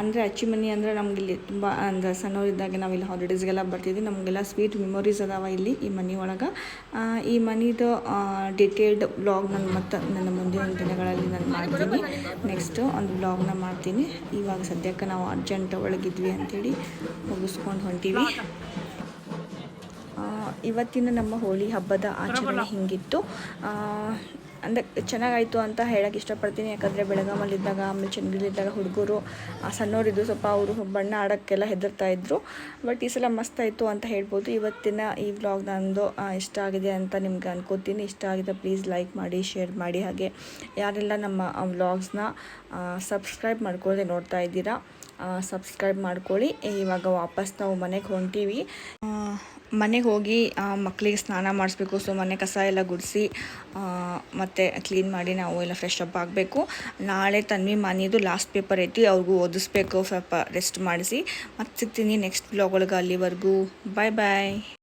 A: ಅಂದರೆ ಅಚ್ಚಿ ಮನೆ ಅಂದರೆ ನಮ್ಗೆ ಇಲ್ಲಿ ತುಂಬ ಅಂದ್ರೆ ಸಣ್ಣವರಿದ್ದಾಗ ನಾವು ಇಲ್ಲಿ ಹಾಲಿಡೇಸ್ಗೆಲ್ಲ ಬರ್ತಿದ್ವಿ. ನಮಗೆಲ್ಲ ಸ್ವೀಟ್ ಮೆಮೊರೀಸ್ ಅದಾವ ಇಲ್ಲಿ ಈ ಮನೆ ಒಳಗೆ. ಈ ಮನಿದು ಡಿಟೇಲ್ಡ್ ಬ್ಲಾಗ್ ನಾನು ಮತ್ತು ನನ್ನ ಮುಂದಿನ ದಿನಗಳಲ್ಲಿ ನಾನು ಮಾಡ್ತೀನಿ. ನೆಕ್ಸ್ಟು ಒಂದು ಬ್ಲಾಗ್ನ ಮಾಡ್ತೀನಿ. ಇವಾಗ ಸದ್ಯಕ್ಕೆ ನಾವು ಅರ್ಜೆಂಟ್ ಒಳಗಿದ್ವಿ ಅಂಥೇಳಿ ಮುಗಿಸ್ಕೊಂಡು ಹೊಂಟೀವಿ. ಇವತ್ತಿನ ನಮ್ಮ ಹೋಳಿ ಹಬ್ಬದ ಆಚರಣೆ ಹಿಂಗಿತ್ತು. ಅಂದರೆ ಚೆನ್ನಾಗಾಯಿತು ಅಂತ ಹೇಳಕ್ಕೆ ಇಷ್ಟಪಡ್ತೀನಿ. ಯಾಕಂದರೆ ಬೆಳಗಾಮಲ್ಲಿದ್ದಾಗ, ಆಮೇಲೆ ಚನ್ನಗಿರಿಲಿದ್ದಾಗ ಹುಡುಗರು ಸಣ್ಣವರಿದ್ದು ಸ್ವಲ್ಪ ಅವರು ಬಣ್ಣ ಆಡೋಕ್ಕೆಲ್ಲ ಹೆದರ್ತಾ ಇದ್ದರು ಬಟ್ ಈ ಸಲ ಮಸ್ತ್ ಆಯಿತು ಅಂತ ಹೇಳ್ಬೋದು. ಇವತ್ತಿನ ಈ ವ್ಲಾಗ್ ನಂದು ಇಷ್ಟ ಆಗಿದೆ ಅಂತ ನಿಮ್ಗೆ ಅನ್ಕೋತೀನಿ. ಇಷ್ಟ ಆಗಿದೆ ಪ್ಲೀಸ್ ಲೈಕ್ ಮಾಡಿ ಶೇರ್ ಮಾಡಿ. ಹಾಗೆ ಯಾರೆಲ್ಲ ನಮ್ಮ ವ್ಲಾಗ್ಸ್ನ ಸಬ್ಸ್ಕ್ರೈಬ್ ಮಾಡ್ಕೊಳ್ಳದೆ ನೋಡ್ತಾ ಇದ್ದೀರಾ ಸಬ್ಸ್ಕ್ರೈಬ್ ಮಾಡ್ಕೊಳ್ಳಿ. ಇವಾಗ ವಾಪಸ್ ನಾವು ಮನೆಗೆ ಹೊಂಟೀವಿ. ಮನೆಗೆ ಹೋಗಿ ಮಕ್ಕಳಿಗೆ ಸ್ನಾನ ಮಾಡಿಸ್ಬೇಕು. ಸೊ, ಮನೆ ಕಸ ಎಲ್ಲ ಗುಡಿಸಿ ಮತ್ತು ಕ್ಲೀನ್ ಮಾಡಿ ನಾವು ಎಲ್ಲ ಫ್ರೆಶ್ ಅಪ್ ಆಗಬೇಕು. ನಾಳೆ ತನ್ವಿ ಮನೆಯದು ಲಾಸ್ಟ್ ಪೇಪರ್ ಐತಿ, ಅವ್ರಿಗೂ ಓದಿಸ್ಬೇಕು, ಸ್ವಲ್ಪ ರೆಸ್ಟ್ ಮಾಡಿಸಿ. ಮತ್ತೆ ಸಿಗ್ತೀನಿ ನೆಕ್ಸ್ಟ್ ಬ್ಲಾಗ್ ಒಳಗೆ ಅಲ್ಲಿವರೆಗೂ. ಬಾಯ್ ಬಾಯ್